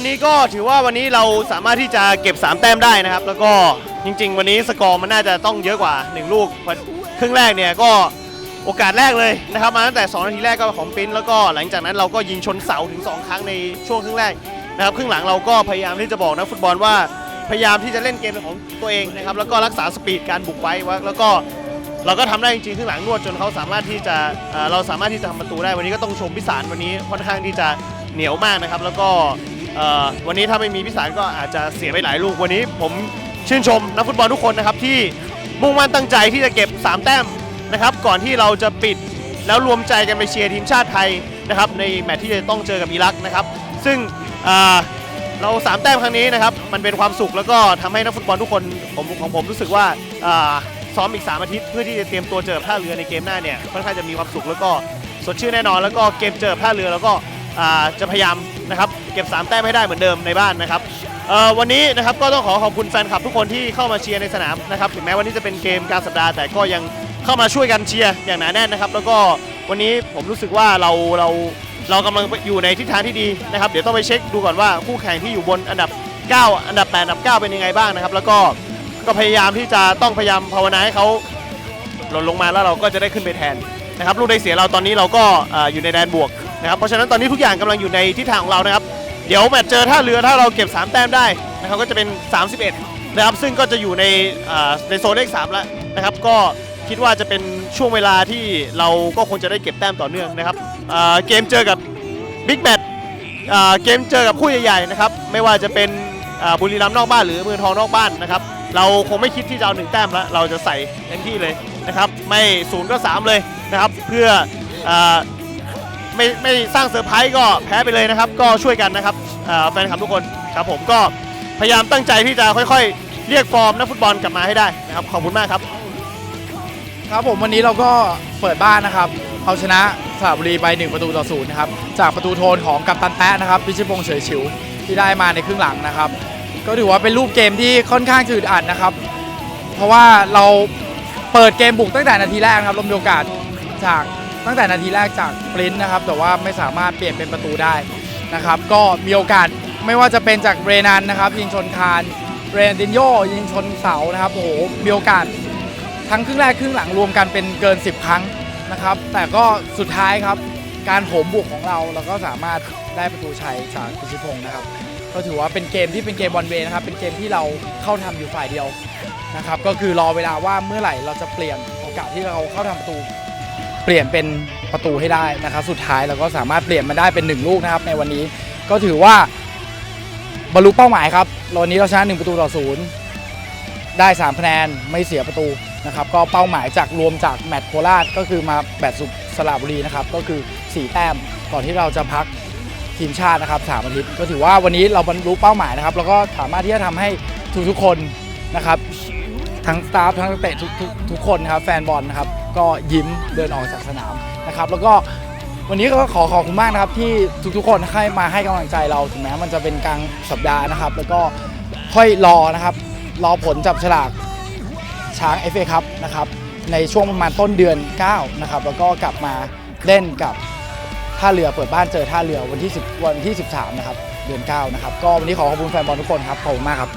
วันนี้ก็ถือว่าวันนี้เราสามารถที่จะเก็บ 3 แต้มได้นะครับ แล้วก็จริง ๆ วันนี้สกอร์มันน่าจะต้องเยอะกว่า 1 ลูกครึ่งแรกเนี่ยก็โอกาสแรกเลยนะครับ มาตั้งแต่ 2 นาทีแรกก็ของปิ้นแล้วก็หลังจากนั้นเราก็ยิงชนเสาถึง 2 ครั้งในช่วงครึ่งแรกนะครับครึ่งหลังเราก็พยายามที่จะบอกนักฟุตบอลว่าพยายามที่จะเล่นเกมของตัวเองนะครับแล้วก็รักษาสปีดการบุกไว้แล้วก็เราก็ทำได้จริงๆครึ่งหลังนวดจนเขาสามารถที่จะเราสามารถที่จะทำประตูได้วันนี้ก็ต้องชมพิสารวันนี้ค่อนข้างที่จะเหนียวมากนะครับ แล้วก็ วันนี้ถ้าไม่มีพิสารก็อาจจะเสียไปหลายลูกวันนี้ ผมชื่นชมนักฟุตบอลทุกคนนะครับที่มุ่งมั่นตั้งใจที่จะเก็บ 3 แต้มนะครับก่อนที่เราจะปิดแล้วรวมใจกันไปเชียร์ทีมชาติไทยนะครับในแมตช์ที่จะต้องเจอกับอิรักนะครับ ซึ่งเเราสามแต้มครั้งนี้นะครับมันเป็นความสุขแล้วก็ทำให้นักฟุตบอลทุกคนผมของผมรู้สึกว่าซ้อมอีก 3 อาทิตย์เพื่อที่จะเตรียมตัวเจอท่าเรือในเกมหน้าเนี่ยค่อนข้างจะมีความสุขแล้วก็สดชื่นแน่นอน แล้วก็เกมเจอท่าเรือแล้วก็ จะพยายามนะครับเก็บ 3 แต้มให้ได้เหมือนเดิมในบ้านนะครับวันนี้นะครับก็ต้องขอขอบคุณแฟนคลับทุกคนที่เข้ามาเชียร์ในสนามนะครับถึงแม้วันนี้จะเป็นเกมกลารสัปดาห์แต่ก็ยังเข้ามาช่วยกันเชียร์อย่างหนาแน่นนะครับ แล้วก็วันนี้ผมรู้สึกว่าเราเราเรากำลังอยู่ในทิศทางที่ดีนะครับ เดี๋ยวต้องไปเช็คดูก่อนว่าคู่แข่งที่อยู่บนอันดับ 9 อันดับ 8 อันดับ 9 เป็นยังไงบ้างนะครับ แล้วก็ก็พยายามที่จะต้องพยายามภาวนาให้เขาหล่นลงมาแล้วเราก็จะได้ขึ้นไปแทนนะครับลูกได้เสียเราตอนนี้เราก็อยู่ในแดนบวก นะครับเพราะฉะนั้นตอนนี้ทุกอย่างกำลังอยู่ในทิศทางของเรานะครับเดี๋ยวแมตช์เจอท่าเรือถ้าเราเก็บ 3 แต้มได้นะครับก็จะเป็น 31 นะครับซึ่งก็จะอยู่ในในโซนเลข3แล้วนะครับก็คิดว่าจะเป็นช่วงเวลาที่เราก็คงจะได้เก็บแต้มต่อเนื่องนะครับเกมเจอกับบิ๊กแมตช์เกมเจอกับคู่ใหญ่ๆนะครับไม่ว่าจะเป็นบุรีรัมย์นอกบ้านหรือเมืองทองนอกบ้านนะครับเราคงไม่คิดที่จะเอาหนึ่งแต้มแล้วเราจะใส่เต็มที่เลยนะครับไม่ศูนย์ก็สามเลยนะครับเพื่ออ ไม่ไม่สร้างเซอร์ไพรส์ก็แพ้ไปเลยนะครับ ก็ช่วยกันนะครับแฟนคลับทุกคนครับผมก็พยายามตั้งใจที่จะค่อยๆ เรียกฟอร์มนักฟุตบอลกลับมาให้ได้นะครับขอบคุณมากครับ ครับผมวันนี้เราก็เปิดบ้านนะครับเอาชนะสระบุรีไป 1 ประตูต่อศูนย์นะครับจากประตูโทนของกัปตันแป๊ะนะครับพิชิตพงษ์เฉยฉิวที่ได้มาในครึ่งหลังนะครับ ก็ถือว่าเป็นรูปเกมที่ค่อนข้างจืดอัดนะครับ เพราะว่าเราเปิดเกมบุกตั้งแต่นาทีแรกครับเรามีโอกาสจาก ตั้งแต่นาทีแรกจากปรินท์นะครับ แต่ว่าไม่สามารถเปลี่ยนเป็นประตูได้นะครับ ก็มีโอกาสไม่ว่าจะเป็นจากเรนันนะครับ ยิงชนคานเรนดินโยยิงชนเสานะครับโอ้โหมีโอกาสทั้งครึ่งแรกครึ่งหลังรวมกันเป็นเกิน 10 ครั้งนะครับ แต่ก็สุดท้ายครับการโหมบุกของเราเราก็สามารถได้ประตูชัยจากพิชิพงศ์นะครับ ก็ถือว่าเป็นเกมที่เป็นเกมบอลเวนะครับ เป็นเกมที่เราเข้าทำอยู่ฝ่ายเดียวนะครับ ก็คือรอเวลาว่าเมื่อไหร่เราจะเปลี่ยนโอกาสที่เราเข้าทำประตู ปลี่ยนเป็นประตูให้ได้นะครับ สุดท้ายเราก็สามารถเปลี่ยนมาได้เป็นหนึ่งลูกนะครับ ในวันนี้ก็ถือว่าบรรลุเป้าหมายครับวันนี้เราชนะหนึ่งประตูต่อศูนย์ได้3คะแนนไม่เสียประตูนะครับ ก็เป้าหมายจากรวมจากแมตช์โคราชก็คือมาแบตสุสระบุรีนะครับ ก็คือ 4 แต้มก่อนที่เราจะพักทีมชาตินะครับสามอาทิตย์ก็ถือว่าวันนี้เราบรรลุเป้าหมายนะครับ แล้วก็สามารถที่จะทำให้ทุกๆคนนะครับ ทั้งสตาฟทั้งนักเตะทุกทุกทุกคนนะครับแฟนบอลนะครับก็ยิ้มเดินออกจากสนามนะครับ แล้วก็วันนี้ก็ขอขอบคุณมากนะครับที่ทุกๆคนให้มาให้กำลังใจเราถึงแม้มันจะเป็นกลางสัปดาห์นะครับ แล้วก็ค่อยรอนะครับ รอผลจับฉลากช้าง FA ครับนะครับในช่วงประมาณต้นเดือน 9 นะครับ แล้วก็กลับมาเล่นกับท่าเรือเปิดบ้านเจอท่าเรือวันที่ 10 วันที่ 13 นะครับ เดือน 9 นะครับ ก็วันนี้ขอขอบคุณแฟนบอลทุกคนครับ ขอบคุณมากครับ